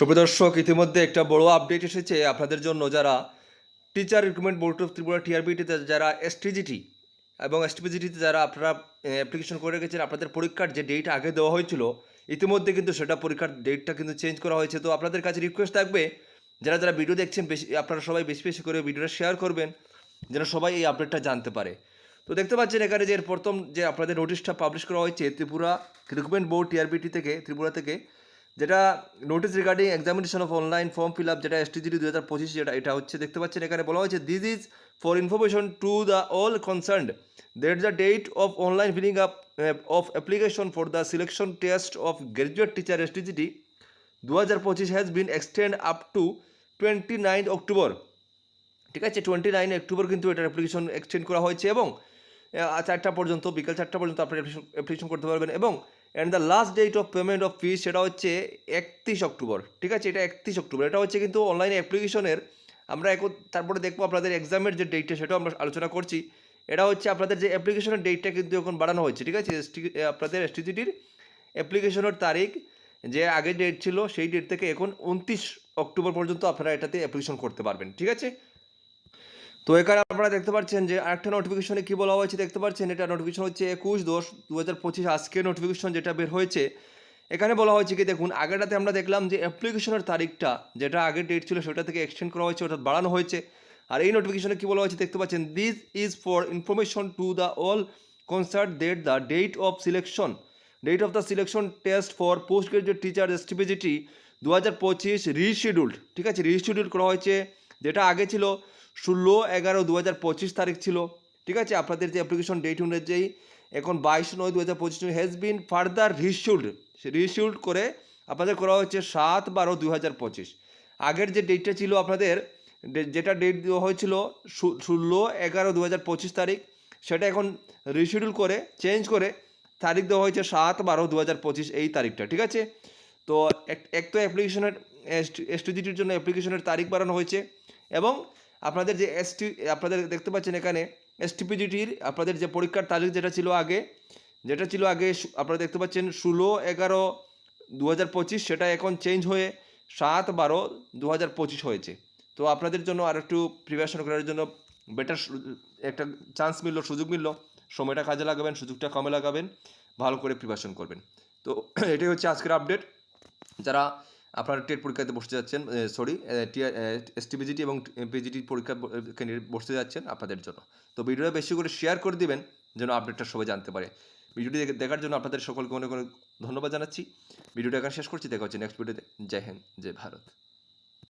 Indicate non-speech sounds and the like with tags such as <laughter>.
সুপ্রদর্শক ইতিমধ্যে একটা বড় আপডেট এসেছে আপনাদের জন্য যারা teacher recruitment board of Tripura টিআরবিটিতে যারা এসটিজিটি এবং এসটিপিজিটিতে যারা আপনারা অ্যাপ্লিকেশন করে রেখেছেন, আপনাদের পরীক্ষার যে ডেট আগে দেওয়া হয়েছিল, ইতিমধ্যে কিন্তু সেটা পরীক্ষার ডেটটা কিন্তু চেঞ্জ করা হয়েছে। তো আপনাদের কাছে রিকোয়েস্ট থাকবে, যারা যারা ভিডিও দেখছেন, বেশি, আপনারা সবাই বেশি বেশি করে ভিডিওটা শেয়ার করবেন, যেন সবাই এই আপডেটটা জানতে পারে। তো দেখতে পাচ্ছেন এখানে যে প্রথম যে আপনাদের নোটিশটা পাবলিশ করা হয়েছে, ত্রিপুরা রিক্রুটমেন্ট বোর্ড টিআরবিটি থেকে, ত্রিপুরা থেকে যেটা notice regarding examination of online form fill up যেটা এসটিজিডি দু হাজার পঁচিশ, যেটা এটা হচ্ছে দেখতে পাচ্ছেন এখানে বলা হয়েছে this is for information to the all concerned that the date of online filling up of application for the selection test of graduate teacher S T G T দু হাজার পঁচিশ has been extend up to twenty nine October ঠিক আছে twenty nine October কিন্তু এটার application extend করা হয়েছে এবং চারটা পর্যন্ত, বিকাল চারটা পর্যন্ত আপনি অ্যাপ্লিকেশন করতে পারবেন এবং and the last date of payment of fees সেটা হচ্ছে একত্রিশ অক্টোবর। ঠিক আছে? এটা একত্রিশ অক্টোবর। এটা হচ্ছে কিন্তু অনলাইন অ্যাপ্লিকেশনের আমরা এখন তারপরে দেখব আপনাদের এক্সামের যে ডেটটা সেটাও আমরা আলোচনা করছি। এটা হচ্ছে আপনাদের যে অ্যাপ্লিকেশনের ডেটটা কিন্তু এখন বাড়ানো হয়েছে। ঠিক আছে? আপনাদের এসটিজিটির অ্যাপ্লিকেশনের তারিখ, যে আগের ডেট ছিল, সেই ডেট থেকে এখন উনত্রিশ অক্টোবর পর্যন্ত আপনারা এটাতে অ্যাপ্লিকেশন করতে পারবেন। ঠিক আছে? তো এখানে আপনারা দেখতে পাচ্ছেন যে আরেকটা নোটিফিকেশনে কি বলা হয়েছে দেখতে পাচ্ছেন? এটা নোটিফিকেশন হচ্ছে একুশ দশ দু হাজার পঁচিশ আজকে নোটিফিকেশন যেটা বের হয়েছে। এখানে বলা হয়েছে কি দেখুন, আগেরটাতে আমরা দেখলাম যে অ্যাপ্লিকেশনের তারিখটা, যেটা আগের ডেট ছিল সেটা থেকে এক্সটেন্ড করা হয়েছে, অর্থাৎ বাড়ানো হয়েছে। আর এই নোটিফিকেশনে কি বলা হয়েছে দেখতে পাচ্ছেন? This is for information to the all concert date the date of selection date of the selection test for post graduate teacher S T P G T দু হাজার পঁচিশ রিশিডিউল্ড ঠিক আছে? রিশিডিউল করা হয়েছে, যেটা আগে ছিল। ষোলো, এগারো দু হাজার পঁচিশ তারিখ ছিল। ঠিক আছে? আপনাদের যে অ্যাপ্লিকেশন ডেট অনুযায়ী এখন বাইশ নয় দু হাজার পঁচিশ হ্যাজ বিন ফার্দার রিশিউল্ড রিশিউল্ড করে আপনাদের করা হচ্ছে সাত বারো দু হাজার পঁচিশ। আগের যে ডেটটা ছিল আপনাদের যেটা ডেট দেওয়া হয়েছিল ষোলো, এগারো দু হাজার পঁচিশ তারিখ, সেটা এখন রিশিডিউল করে চেঞ্জ করে তারিখ দেওয়া হয়েছে সাত বারো দু হাজার পঁচিশ এই তারিখটা। ঠিক আছে? তো এক এক তো অ্যাপ্লিকেশনের এসটিজিটির জন্য অ্যাপ্লিকেশনের তারিখ বাড়ানো হয়েছে এবং আপনাদের যে এসটি আপনাদের দেখতে পাচ্ছেন এখানে এসটিপিজিটির আপনাদের যে পরীক্ষার তারিখ যেটা ছিল আগে, যেটা ছিল আগে আপনারা দেখতে পাচ্ছেন ষোলো এগারো দু সেটা এখন চেঞ্জ হয়ে সাত বারো দু হয়েছে। তো আপনাদের জন্য আর একটু প্রিপারেশন করার জন্য বেটার একটা চান্স মিললো, সুযোগ মিললো। সময়টা কাজে লাগাবেন, সুযোগটা কমে লাগাবেন, ভালো করে প্রিপারেশন করবেন। তো <clears throat> এটাই হচ্ছে আজকের আপডেট যারা আপনারা টেট পরীক্ষাতে বসতে যাচ্ছেন সরি এসটিপিজিটি এবং পিজিটি পরীক্ষা বসতে যাচ্ছেন আপনাদের জন্য। তো ভিডিওটা বেশি করে শেয়ার করে দিবেন, যেন আপডেটটা সবাই জানতে পারে। ভিডিওটি দেখার জন্য আপনাদের সকলকে অনেক অনেক ধন্যবাদ জানাচ্ছি। ভিডিওটা এখন শেষ করছি, দেখা হচ্ছে নেক্সট ভিডিওতে জয় হিন্দ, জয় ভারত।